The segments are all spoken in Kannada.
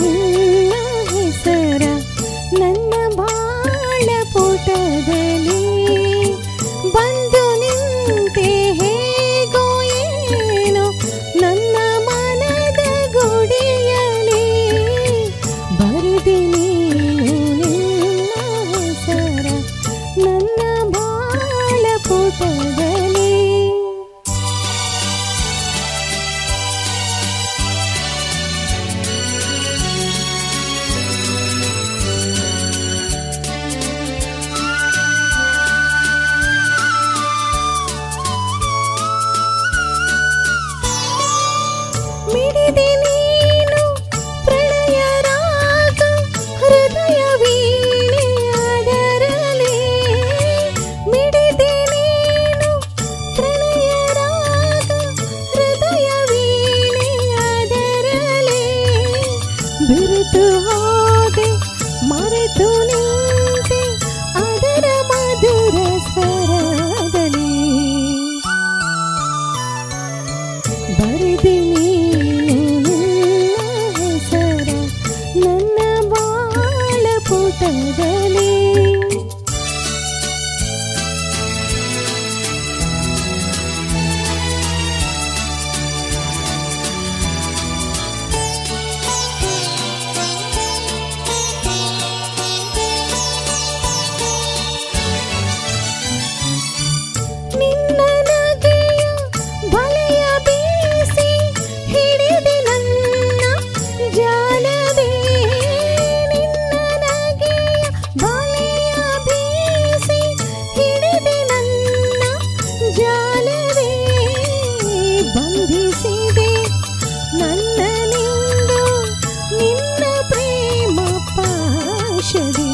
ಹೆಸರ ನನ್ನ ಬಾಳ ಪುಟದಲ್ಲಿ ಬಿರಿತು ಹೋದೆ ಮರೆತು ನಿಂತೆ ಅದರ ಮಧುರ ಸ್ವರದಲ್ಲಿ ಬರೆದಿಲ್ಲ ಮೆಚ್ಚಿದೆ ನನ್ನ ನಿಂದು ನಿನ್ನ ಪ್ರೇಮ ಪಾಶದೆ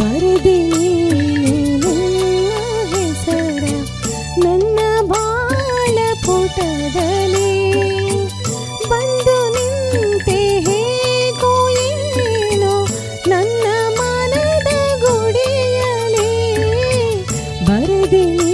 ಬರದೆ ಹೆಸರ ನನ್ನ ಬಾಳ ಪುಟದಲ್ಲಿ ಬಂದು ನಿಂತೆ ಹೇಗೋ ಏನೋ ನನ್ನ ಮನದ ಗುಡಿಯಲಿ ಬರದೆ